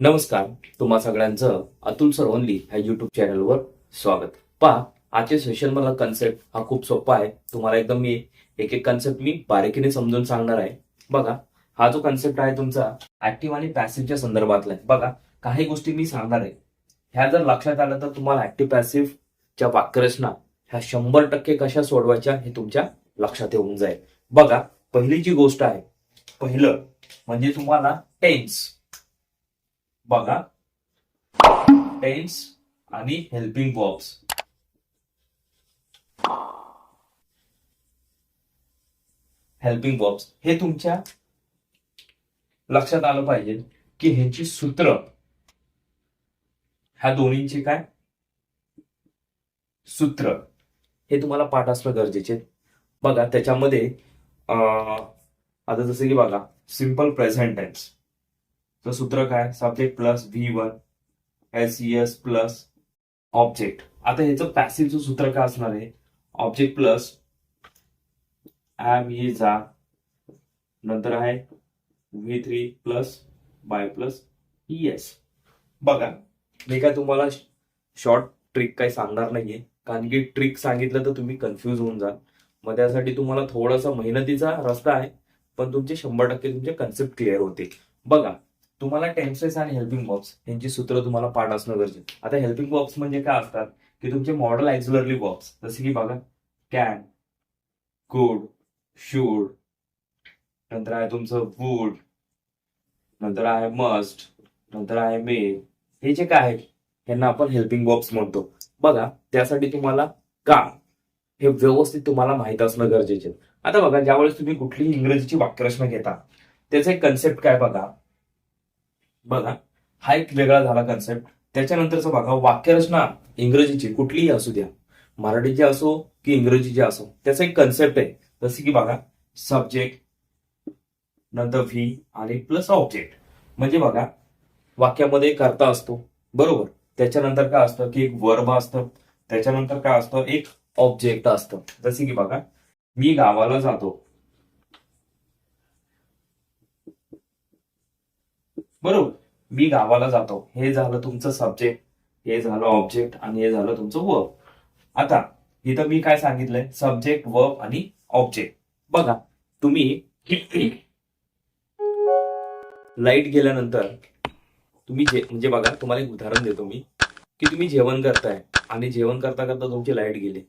नमस्कार तुम्हा सगळ्यांचं अतुल सरवंली ह्या युट्यूब चॅनलवर स्वागत. पहा आजचे सेशन मला कन्सेप्ट हा खूप सोपा आहे. तुम्हाला एकदम मी एक एक कन्सेप्ट मी बारीकीने समजून सांगणार आहे. बघा हा जो कन्सेप्ट आहे तुमचा ऍक्टिव्ह आणि पॅसिव्हच्या संदर्भातला आहे. बघा काही गोष्टी मी सांगणार आहे. ह्या जर लक्षात आलं तर तुम्हाला ऍक्टिव्ह पॅसिव्हच्या वाक्यरचना ह्या शंभर टक्के कशा सोडवायच्या हे तुमच्या लक्षात येऊन जाईल. बघा पहिली जी गोष्ट आहे पहिलं म्हणजे तुम्हाला टेन्स बघा. टेन्स आणि हेल्पिंग वर्ब्स हेल्पिंग वर्ब्स हे तुमच्या लक्षात आलं पाहिजे की ह्याची सूत्र ह्या दोन्हींचे काय? सूत्र. हे तुम्हाला पाठ असणं गरजेचे बघा त्याच्यामध्ये आता जसं की बघा सिंपल प्रेझेंट टेन्स तर सूत्र काय? Subject plus V one S S plus object आता ह्याचं पॅसिव्हचं सूत्र काय असणार आहे? ऑब्जेक्ट प्लस एम ये जा. नंतर आहे V three plus by plus S बघा मी काय तुम्हाला शॉर्ट ट्रिक काही सांगणार नाहीये. कारण की ट्रिक सांगितलं तर तुम्ही कन्फ्यूज होऊन जाल. मग त्यासाठी तुम्हाला थोडासा मेहनतीचा रस्ता आहे पण तुमचे शंभर टक्के तुमचे कन्सेप्ट क्लिअर होते बघा तुम्हाला टेन्सेस आणि हेल्पिंग बॉक्स यांची सूत्र तुम्हाला पाठ असणं गरजेचं आता हेल्पिंग बॉक्स म्हणजे काय असतात? की तुमचे मॉडल ऍक्झुलरली बॉक्स जसे की बघा कॅन गुड शूड नंतर आहे तुमचं वूड नंतर आहे मस्ट नंतर आहे मे हे जे काय आहेत यांना आपण हेल्पिंग बॉक्स म्हणतो. बघा त्यासाठी तुम्हाला का हे व्यवस्थित तुम्हाला माहीत असणं गरजेचे आता बघा ज्यावेळेस तुम्ही कुठलीही इंग्रजीची वाक्यरचना घेता त्याचा एक कन्सेप्ट काय बघा? बघा हा एक वेगळा झाला कन्सेप्ट त्याच्यानंतरचा बघा वाक्यरचना इंग्रजीची कुठलीही असू द्या. मराठीची असो की इंग्रजीची असो त्याचा एक कन्सेप्ट आहे. जसे की बघा सब्जेक्ट नंतर व्ही आणि प्लस ऑब्जेक्ट म्हणजे बघा वाक्यामध्ये करता असतो बरोबर? त्याच्यानंतर काय असतं की एक वर्ब असतं त्याच्यानंतर काय असतं एक ऑब्जेक्ट असतं. जसे की बघा मी गावाला जातो. बरोबर. मी गावाला जातो. हे झालं तुमचं सब्जेक्ट हे झालं ऑब्जेक्ट आणि हे झालं तुमचं वर्ब आता इथं मी काय सांगितलंय? सब्जेक्ट वर्ब आणि ऑब्जेक्ट बघा तुम्ही लाइट गेल्यानंतर तुम्ही जे म्हणजे बघा तुम्हाला एक उदाहरण देतो मी की तुम्ही जेवण करताय आणि जेवण करता करता तुमची लाइट गेली.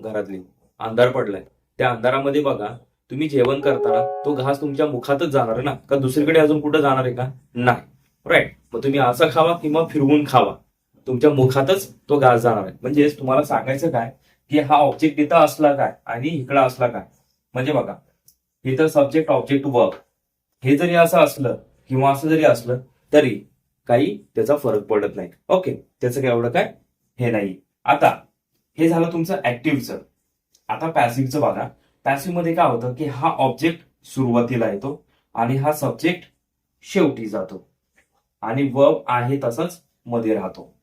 घरातली. अंधार पडलाय. त्या अंधारामध्ये बघा तुम्ही जेवण करताना तो घास तुमच्या मुखातच जाणार आहे ना? का दुसरीकडे अजून कुठं जाणार आहे का? नाही. राईट मग तुम्ही असं खावा किंवा फिरवून खावा. तुमच्या मुखातच तो घास जाणार आहे. म्हणजेच तुम्हाला सांगायचं काय? की हा ऑब्जेक्ट इथं असला काय? आणि इकडं असला काय? म्हणजे बघा इथं सब्जेक्ट ऑब्जेक्ट वर्क हे जरी असं असलं किंवा असं जरी असलं तरी काही त्याचा फरक पडत नाही. ओके त्याचं काय एवढं काय? हे नाही. आता हे झालं तुमचं ऍक्टिव्हचं आता पॅसिव्हचं बघा. पॅसिव्हमध्ये काय होतं की हा ऑब्जेक्ट सुरुवातीला येतो आणि हा सब्जेक्ट शेवटी जातो. आणि वर्ब आहे तसंच मध्ये राहतो.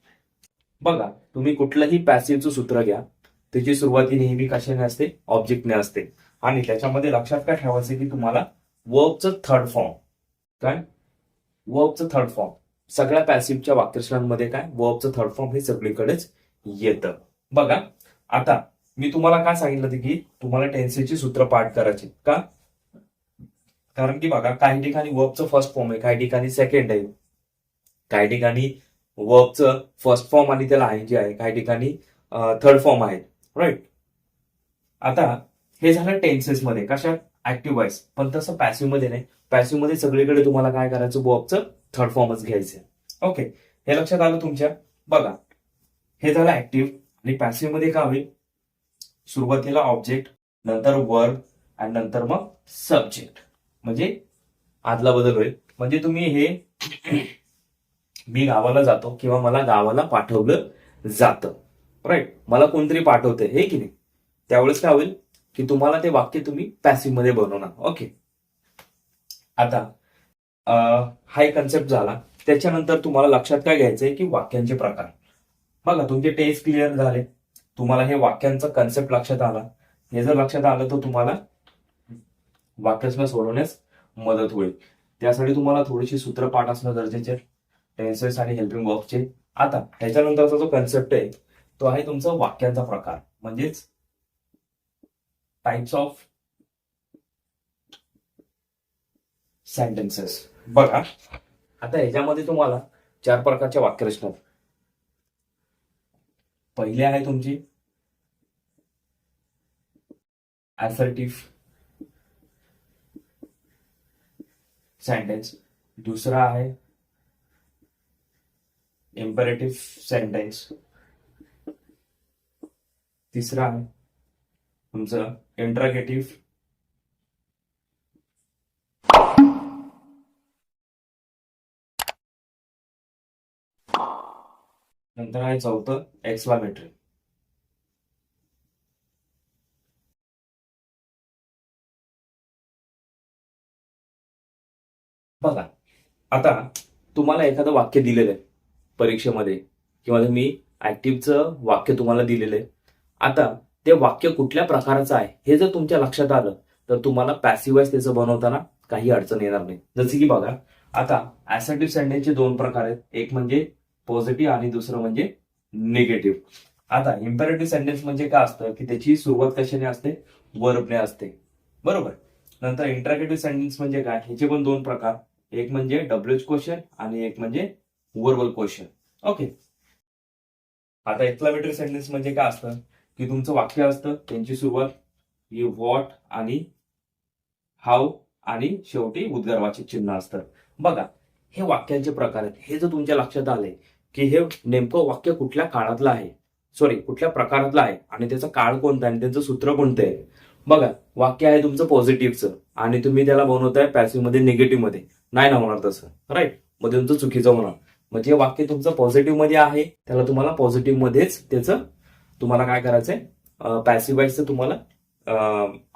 बघा तुम्ही कुठलंही पॅसिव्हचं सूत्र घ्या. त्याची सुरुवाती नेहमी कशाने असते? ऑब्जेक्टने असते. आणि त्याच्यामध्ये लक्षात काय ठेवायचं की तुम्हाला वर्बचं थर्ड फॉर्म काय? वर्बचं थर्ड फॉर्म सगळ्या पॅसिव्हच्या वाक्यश्रांमध्ये काय? वर्बचं थर्ड फॉर्म हे सगळीकडेच येतं. बघा आता मी तुम्हाला काय सांगितलं होतं की तुम्हाला टेन्सेसची सूत्र पाठ करायचे का? कारण की बघा काही ठिकाणी वर्बचं फर्स्ट फॉर्म आहे काही ठिकाणी सेकंड आहे. काही ठिकाणी वर्बचं फर्स्ट फॉर्म आणि त्याला आय जे आहे काही ठिकाणी थर्ड फॉर्म आहे राईट आता हे झालं टेन्सेस मध्ये कशा ऍक्टिव्ह वाईज पण तसं पॅसिव्हमध्ये नाही. पॅसिव्हमध्ये सगळीकडे तुम्हाला काय करायचं? वर्बचं थर्ड फॉर्मच घ्यायचं ओके हे लक्षात आलं तुमच्या? बघा. हे झालं ऍक्टिव्ह आणि पॅसिव्हमध्ये काय होईल? सुरुवातीला ऑब्जेक्ट नंतर वर्ब आणि नंतर मग सब्जेक्ट म्हणजे आदला बदल होईल. म्हणजे तुम्ही हे मी गावाला जातो किंवा मला गावाला पाठवलं जातं. राईट मला कोणतरी पाठवतंय हे की नाही? त्यावेळेस काय होईल की तुम्हाला ते वाक्य तुम्ही पॅसिव्हमध्ये बनवणार. ओके आता हा एक कन्सेप्ट झाला. त्याच्यानंतर तुम्हाला लक्षात काय घ्यायचंय की वाक्यांचे प्रकार. बघा तुमचे टेस्ट क्लिअर झाले. तुम्हाला हे वाक्यांचा कन्सेप्ट लक्षात आला. हे जर लक्षात आलं तर तुम्हाला वाक्यरचना सोडवण्यास मदत होईल. त्यासाठी तुम्हाला थोडीशी सूत्र पाठ असणं गरजेचे टेन्सेस आणि हेल्पिंग वर्बचे आता ह्याच्यानंतरचा जो कन्सेप्ट आहे तो आहे तुमचा वाक्यांचा प्रकार. म्हणजेच टाइप्स ऑफ सेंटेन्सेस बघा आता ह्याच्यामध्ये तुम्हाला चार प्रकारच्या वाक्यरचना आहेत. पहिली आहे तुमची. Assertive. सेंटेन्स दुसरा आहे. इम्परेटिव्ह सेंटेन्स तिसरा आहे. तुमचं इंट्रागेटिव्ह नंतर आहे चौथं एक्सप्लामेटरी बघा आता तुम्हाला एखादं वाक्य दिलेलं आहे परीक्षेमध्ये किंवा तुम्ही ऍक्टिव्हचं वाक्य तुम्हाला दिलेलं आहे. आता ते वाक्य कुठल्या प्रकाराचं आहे हे जर तुमच्या लक्षात आलं तर तुम्हाला पॅसिवाईज त्याचं बनवताना काही अडचण येणार नाही. जसे की बघा आता ऍसेटिव्ह सेंटेन्सचे दोन प्रकार आहेत. एक म्हणजे पॉझिटिव्ह आणि दुसरं म्हणजे निगेटिव्ह. आता इम्पेरेटिव्ह सेंटेन्स म्हणजे काय असतं? की त्याची सुरुवात कशाने असते? वर्बने असते. बरोबर? नंतर इंट्रागेटिव्ह सेंटेन्स म्हणजे काय? ह्याचे पण दोन प्रकार. एक म्हणजे डब्ल्यूच क्वेश्चन आणि एक म्हणजे वर्बल क्वेश्चन ओके आता एक्लामेटरी सेंटेन्स म्हणजे काय असतं? की तुमचं वाक्य असतं त्यांची सुरुवात ही व्हॉट आणि हाऊ आणि शेवटी उद्गारवाचित चिन्ह असतं. बघा हे वाक्यांचे प्रकार आहेत. हे जर तुमच्या लक्षात आले की हे नेमकं वाक्य कुठल्या काळातलं आहे? सॉरी कुठल्या प्रकारातलं आहे? आणि त्याचा काळ कोणता आहे? आणि त्याचं सूत्र कोणतं आहे? बघा वाक्य आहे तुमचं पॉझिटिव्हचं आणि तुम्ही त्याला बनवताय पॅसिव्हमध्ये निगेटिव्हमध्ये. नाही ना होणार तसं. राईट मग तुमचं चुकीचं होणार. म्हणजे वाक्य तुमचं पॉझिटिव्हमध्ये आहे त्याला तुम्हाला पॉझिटिव्ह मध्येच त्याचं तुम्हाला काय करायचंय? पॅसिवाईजचं तुम्हाला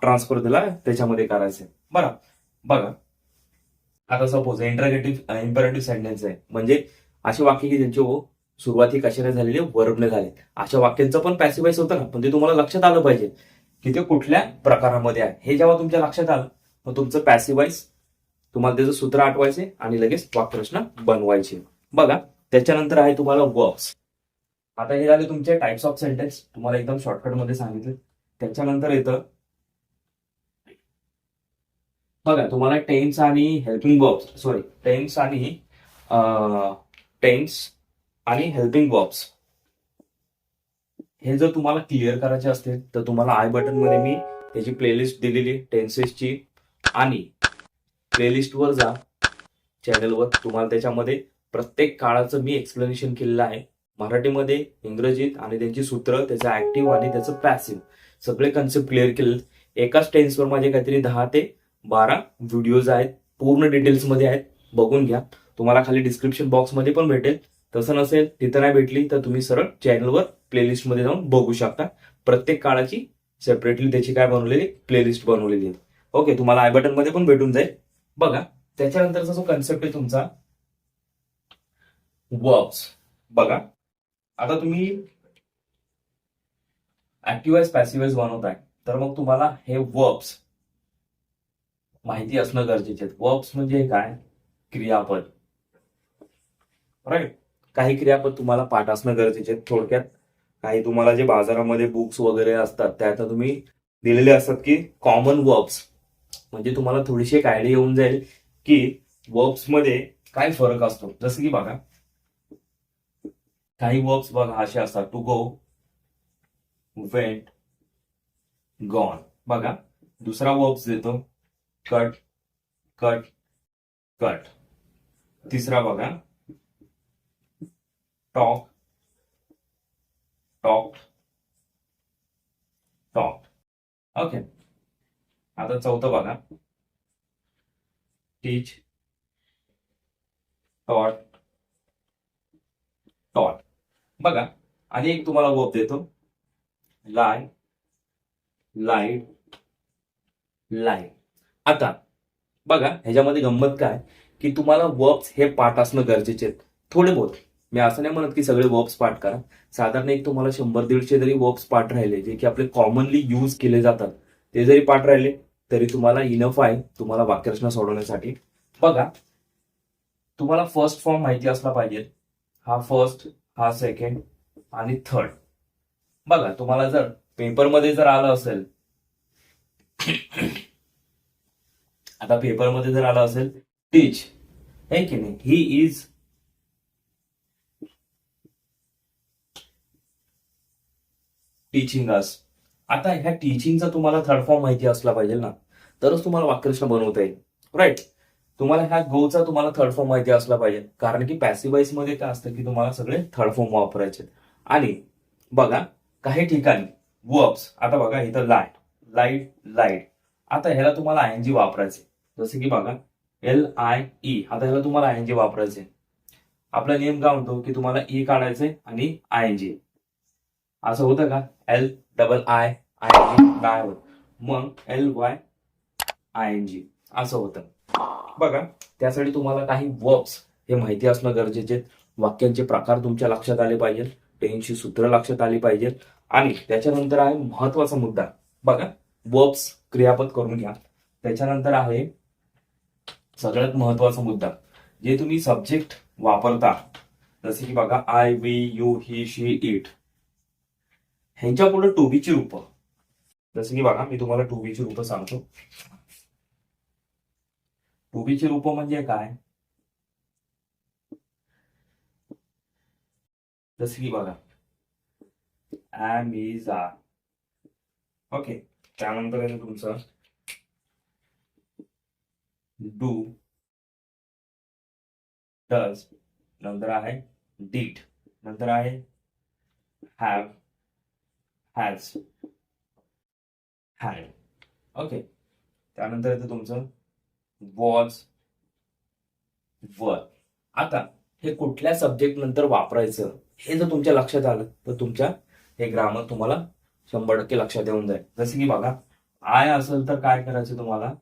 ट्रान्सफर दिला त्याच्यामध्ये करायचंय. बरं. बघा. आता सपोज इंटरगेटिव्ह इम्परेटिव्ह सेंटेन्स आहे. म्हणजे अशी वाक्य की त्यांची हो सुरुवाती कशाने झालेली वर्बने झाले. अशा वाक्यांचं पण पॅसिवाईज होतं ना. पण ते तुम्हाला लक्षात आलं पाहिजे की ते कुठल्या प्रकारामध्ये आहे. हे जेव्हा तुमच्या लक्षात आलं मग तुमचं पॅसिवाईस तुम्हाला त्याचं सूत्र आठवायचे आणि लगेच वाक्यरचना बनवायची. बघा त्याच्यानंतर आहे तुम्हाला वर्ब्स आता हे झाले तुमचे टाइप्स ऑफ सेंटेन्स तुम्हाला एकदम शॉर्टकटमध्ये सांगितले. त्याच्यानंतर येतं बघा तुम्हाला टेन्स आणि हेल्पिंग वर्ब्स सॉरी टेन्स आणि टेन्स आणि हेल्पिंग वर्ब्स. हे जर तुम्हाला क्लिअर करायचे असतील तर तुम्हाला आय बटनमध्ये मी त्याची प्लेलिस्ट दिलेली टेन्सेसची आणि प्लेलिस्टवर जा. चॅनलवर तुम्हाला त्याच्यामध्ये प्रत्येक काळाचं मी एक्सप्लेनेशन केलेलं आहे. मराठीमध्ये इंग्रजीत आणि त्यांची सूत्र त्याचं ऍक्टिव्ह आणि त्याचं पॅसिव्ह सगळे कन्सेप्ट क्लिअर केले एकाच टेन्सवर माझे काहीतरी दहा ते बारा व्हिडिओज आहेत. पूर्ण डिटेल्समध्ये आहेत. बघून घ्या. तुम्हाला खाली डिस्क्रिप्शन बॉक्समध्ये पण भेटेल. तसं नसेल तिथं नाही भेटली तर तुम्ही सरळ चॅनलवर प्लेलिस्टमध्ये जाऊन बघू शकता. प्रत्येक काळाची सेपरेटली त्याची काय बनवलेली प्लेलिस्ट बनवलेली आहे. ओके तुम्हाला आय बटनमध्ये पण भेटून जाईल. बघा त्याच्यानंतरचा जो कन्सेप्ट आहे तुमचा वर्ब्स बघा आता तुम्ही ऍक्टिव्हाइज पॅसिवाइज बनवताय तर मग तुम्हाला हे वर्ब्स माहिती असणं गरजेचे आहेत वर्ब्स म्हणजे काय? क्रियापद. राईट काही क्रियापद तुम्हाला पाठ असणं गरजेचे आहेत थोडक्यात काही तुम्हाला जे बाजारामध्ये बुक्स वगैरे असतात त्यात तुम्ही दिलेले असतात की कॉमन वर्ब्स म्हणजे तुम्हाला थोडीशी एक आयडिया येऊन जाईल की वर्ब्समध्ये काय फरक असतो. जसं की बघा काही वर्ब्स बघा असे असतात. टू गो वेंट गॉन बघा दुसरा वर्ब्स देतो. कट कट कट तिसरा बघा टॉप टॉप टॉप ओके आता चौथं बघा. टीच टॉट टॉट बघा. आणि एक तुम्हाला वर्ब देतो. लाय लाइट लाइट आता बघा ह्याच्यामध्ये गंमत काय? की तुम्हाला वर्ब्स हे पाठ असणं गरजेचे आहेत. थोडे बहुत मी असं नाही म्हणत की सगळे वर्ब्स पाठ करा. साधारण एक तुम्हाला शंभर दीडशे जरी वर्ब्स पाठ राहिले जे की आपले कॉमनली यूज केले जातात ते जरी पाठ राहिले तरी तुम्हाला इनफ आहे तुम्हाला वाक्यरचना सोडवण्यासाठी. बघा तुम्हाला फर्स्ट फॉर्म माहिती असला पाहिजे. हा फर्स्ट हा सेकंड आणि थर्ड बघा तुम्हाला जर पेपरमध्ये जर आलं असेल आता पेपरमध्ये जर आलं असेल टीच है की नाही? ही इज टीचिंग अस आता ह्या टीचिंगचा तुम्हाला थर्ड फॉर्म माहिती असला पाहिजे ना तरच तुम्हाला वाक्यरचना बनवता येईल. राईट तुम्हाला ह्या गोचा तुम्हाला थर्ड फॉर्म माहिती असला पाहिजे. कारण की पॅसिवाईजमध्ये काय असतं की तुम्हाला सगळे थर्ड फॉर्म वापरायचे आणि बघा काही ठिकाणी वर्ब्स आता बघा इथं लाइट लाइट लाइट आता ह्याला तुम्हाला आय एन जी वापरायचे जसे की बघा एल आय ई आता ह्याला तुम्हाला आय एन जी वापरायचे आपला नियम काय म्हणतो? की तुम्हाला ई काढायचे आणि आय एन जी असं होतं का? L double I I N G काय होत. मग L Y I N G असं होतं. बघा त्यासाठी तुम्हाला काही वर्ब्स हे माहिती असणं गरजेचे वाक्यांचे प्रकार तुमच्या लक्षात आले पाहिजेत टेन्सची सूत्र लक्षात आली पाहिजेत आणि त्याच्यानंतर आहे महत्त्वाचा मुद्दा. बघा वर्ब्स क्रियापद करून घ्या. त्याच्यानंतर आहे सगळ्यात महत्त्वाचा मुद्दा. जे तुम्ही सब्जेक्ट वापरता जसे की बघा I we you he she it ह्यांच्या पुढे टोबीची रूप. जसं की बघा मी तुम्हाला टोबीची रूप सांगतो. टोबीची रूप म्हणजे काय? जसं की बघा ॲम इज ओके त्यानंतर येतं तुमचं डू डज नंतर आहे डीट नंतर आहे हॅव. हॅज हॅड ओके त्यानंतर येतं तुमचं वॉज वर आता हे कुठल्या सब्जेक्ट नंतर वापरायचं हे जर तुमच्या लक्षात आलं तर तुमच्या हे ग्रामर तुम्हाला शंभर टक्के लक्षात येऊन जाईल. जसं की बघा आय असेल तर काय करायचं तुम्हाला?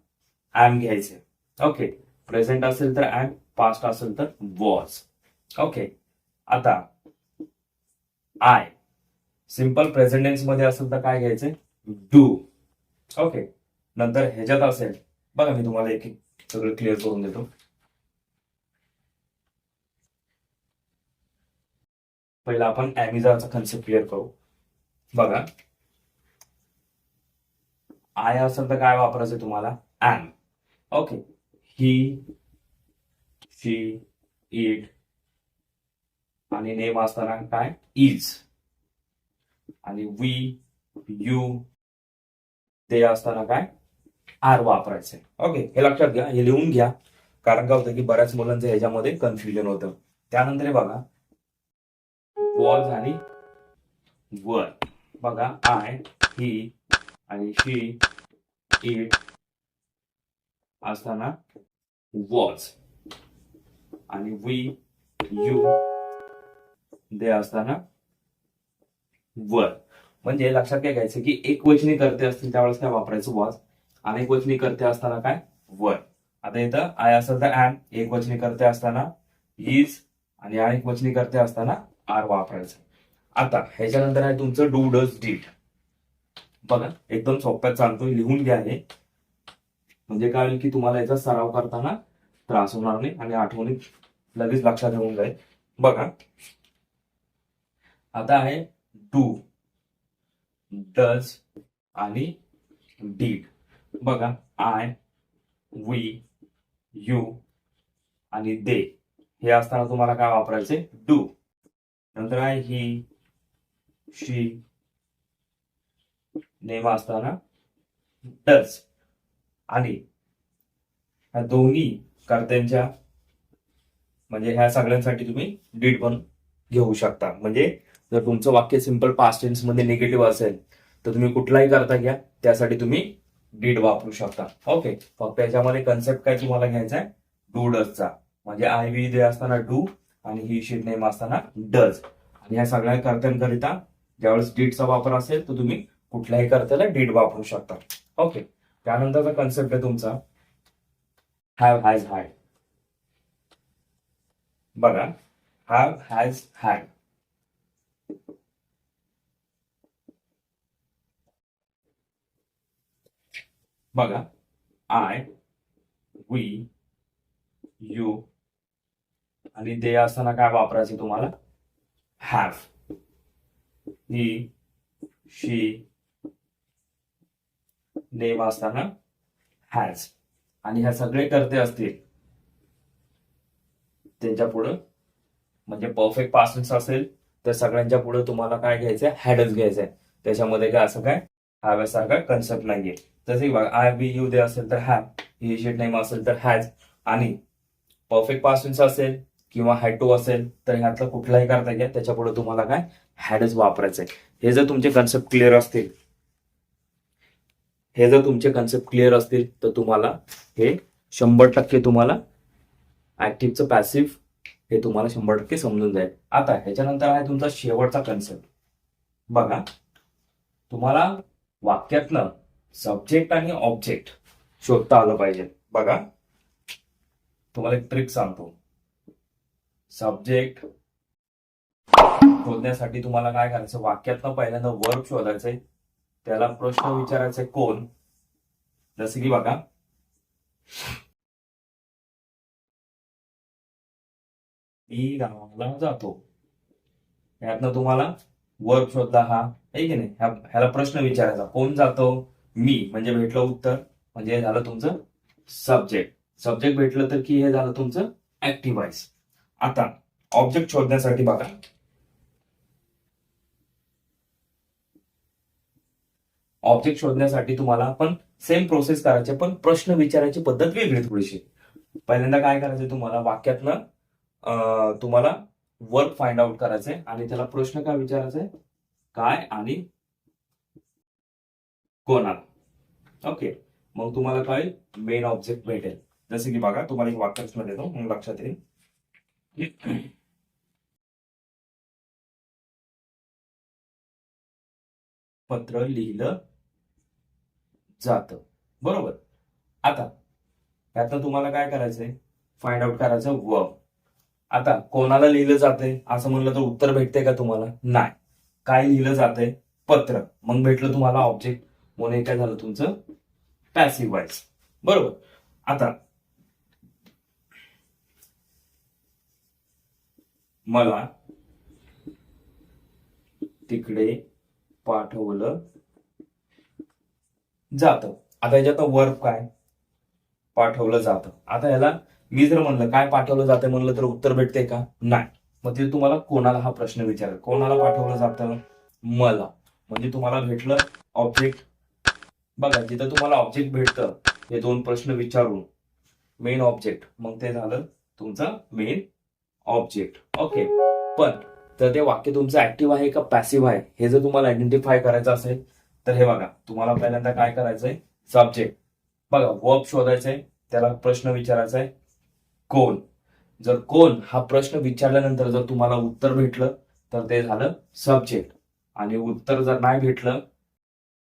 ॲम घ्यायचे. ओके प्रेझेंट असेल तर ॲम पास्ट असेल तर वॉज ओके आता आय सिंपल प्रेझेंटेन्समध्ये असेल तर काय घ्यायचे डू ओके नंतर ह्याच्यात असेल बघा मी तुम्हाला एक एक सगळं क्लिअर करून देतो. पहिला आपण ॲमिझाचा कन्सेप्ट क्लिअर करू. बघा. आय असेल तर काय वापरायचं तुम्हाला? Am okay he she it आणि नेम असताना काय? इज आणि वी यू ते असताना काय? आर वापरायचंय. ओके हे लक्षात घ्या हे लिहून घ्या. कारण काय होतं की बऱ्याच मुलांचं ह्याच्यामध्ये कन्फ्युजन होतं. त्यानंतर बघा. वॉज आणि वर बघा आय ही आणि शी इट असताना वॉज आणि वी यू दे असताना वर. म्हणजे लक्षात काय घ्यायचं की एक वचनी करते असतील त्यावेळेस काय वापरायचं? वॉज अनेक वचनी करते असताना काय? वर. आता इथं आय असेल तर अँड एक वचनी करते असताना इज आणि अनेक वचनी करते असताना आर वापरायचं. आता ह्याच्यानंतर आहे तुमचं डू डज डीड बघा एकदम सोप्यात सांगतो लिहून घ्या हे. म्हणजे काय होईल की तुम्हाला याचा सराव करताना त्रास होणार नाही आणि आठवणी लगेच लक्षात येऊन जाईल. बघा. आता आहे डू डज आणि डीड बघा आय वी यू आणि दे हे असताना तुम्हाला काय वापरायचे? डू नंतर आहे ही शी नेम असताना डज आणि ह्या दोन्ही कर्त्यांच्या म्हणजे ह्या सगळ्यांसाठी तुम्ही डीड पण घेऊ शकता. म्हणजे जर तुमचं वाक्य सिंपल पास्ट टेन्समध्ये निगेटिव्ह असेल तर तुम्ही कुठलाही करता घ्या. त्यासाठी तुम्ही डीड वापरू शकता. ओके फक्त याच्यामध्ये कन्सेप्ट काय तुम्हाला घ्यायचा आहे? डू डजचा म्हणजे आय व्ही जे असताना डू आणि ही शीट नेम असताना डज आणि ह्या सगळ्या कर्त्यांकरिता ज्यावेळेस डीडचा वापर असेल तर तुम्ही कुठल्याही कर्त्याला डीड वापरू शकता. ओके त्यानंतरचा कन्सेप्ट आहे तुमचा. हॅव हॅज हॅड बघा. हॅव हॅज हॅड बघा. आय वी यू आणि ते असताना काय वापरायचे तुम्हाला? हॅव ही शी नेम असताना हॅज आणि ह्या सगळे करते असतील त्यांच्या पुढं म्हणजे परफेक्ट पासन्स असेल तर सगळ्यांच्या पुढे तुम्हाला काय घ्यायचंय? हॅडच घ्यायचंय. त्याच्यामध्ये काय असं काय? हॅव्यासारखा कन्सेप्ट नाहीये. तसे बघा आय बी यू दे असेल तर हॅव इनिशियट शेट नेम असेल तर हॅज आणि परफेक्ट पासेस असेल किंवा हॅड टू असेल तर ह्यातलं कुठलाही करता येईल त्याच्या पुढे तुम्हाला काय? हॅडच वापरायचंय. हे जर तुमचे कन्सेप्ट क्लिअर असतील हे जर तुमचे कन्सेप्ट क्लिअर असतील तर तुम्हाला हे शंभर टक्के तुम्हाला ऍक्टिव्हचं पॅसिव्ह हे तुम्हाला शंभर टक्के समजून जाईल. आता ह्याच्यानंतर आहे तुमचा शेवटचा कन्सेप्ट बघा. तुम्हाला वाक्यातनं सब्जेक्ट आणि ऑब्जेक्ट शोधता आलं पाहिजे. बघा. तुम्हाला एक ट्रिक सांगतो. सब्जेक्ट शोधण्यासाठी तुम्हाला काय करायचं? वाक्यातनं पहिल्यांदा वर्ब शोधायचंय. त्याला प्रश्न विचारायचे कोण? जसे की बघा. मी गावाला जातो. यातनं तुम्हाला वर्ब शोधला हा. आहे की नाही? ह्याला प्रश्न विचारायचा. कोण जातो? मी. म्हणजे भेटलं उत्तर. म्हणजे हे झालं तुमचं सब्जेक्ट सब्जेक्ट भेटलं तर की हे झालं तुमचं ऍक्टिव्हाइस आता ऑब्जेक्ट शोधण्यासाठी बघा. ऑब्जेक्ट शोधण्यासाठी तुम्हाला पण सेम प्रोसेस करायचे पण प्रश्न विचारायची पद्धत वेगळी थोडीशी. पहिल्यांदा काय करायचं तुम्हाला? वाक्यातनं तुम्हाला वर्क फाइंड आउट करायचंय आणि त्याला प्रश्न काय विचारायचा काय आणि कोणाला ओके मग तुम्हाला काय मेन ऑब्जेक्ट भेटेल. जसे की बघा तुम्हाला एक वाक्यप्रश्न देतो. मग लक्षात येईल. पत्र लिहिलं जातं. बरोबर? आता आता तुम्हाला काय करायचंय? फाइंड आउट करायचं व आता कोणाला लिहिलं जातंय? असं म्हणलं तर उत्तर भेटते का तुम्हाला? नाही. काय लिहिलं जातंय? पत्र. मग भेटलं तुम्हाला ऑब्जेक्ट म्हणून काय झालं तुमचं? पॅसिव्ह वाईज बरोबर. आता मला तिकडे पाठवलं जातं. आता याच्यात वर्ब काय? पाठवलं जातं. आता याला मी जर म्हणलं काय पाठवलं जातं म्हणलं तर उत्तर भेटते का? नाही. मग ते तुम्हाला कोणाला हा प्रश्न विचारेल? कोणाला पाठवलं जातं? मला. म्हणजे तुम्हाला भेटलं ऑब्जेक्ट बघा जिथं तुम्हाला ऑब्जेक्ट भेटतं हे दोन प्रश्न विचारून मेन ऑब्जेक्ट मग ते झालं तुमचं मेन ऑब्जेक्ट ओके पण तर ते वाक्य तुमचं ऍक्टिव्ह आहे का पॅसिव्ह आहे? हे जर तुम्हाला आयडेंटिफाय करायचं असेल तर हे बघा तुम्हाला पहिल्यांदा काय करायचंय? सब्जेक्ट बघा वर्ब शोधायचंय त्याला प्रश्न विचारायचा आहे कोण? जर कोण हा प्रश्न विचारल्यानंतर जर तुम्हाला उत्तर भेटलं तर ते झालं सब्जेक्ट आणि उत्तर जर नाही भेटलं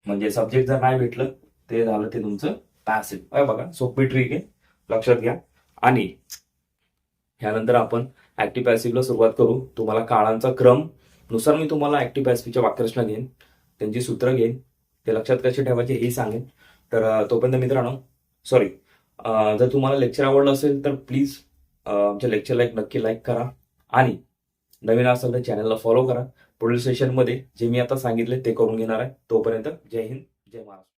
म्हणजे सब्जेक्ट जर नाही भेटलं ते झालं ते तुमचं पॅसिव्ह बघा सोपी ट्रिक आहे. लक्षात घ्या. आणि ह्यानंतर आपण ऍक्टिव्ह पॅसिव्हला सुरुवात करू. तुम्हाला काळांचा क्रमनुसार मी तुम्हाला ऍक्टिव्ह पॅसिव्हच्या वाक्यरचना घेईन. त्यांची सूत्र घेईन. ते लक्षात कसे ठेवायचे हे सांगेन. तर तोपर्यंत मित्रांनो सॉरी जर तुम्हाला लेक्चर आवडलं असेल तर प्लीज आमच्या लेक्चरला एक नक्की लाईक करा. आणि नवीन असेल तर चॅनलला फॉलो करा. पुढील सेशनमध्ये जे मी आता सांगितले ते करून घेणार आहे. तोपर्यंत जय हिंद जय महाराष्ट्र.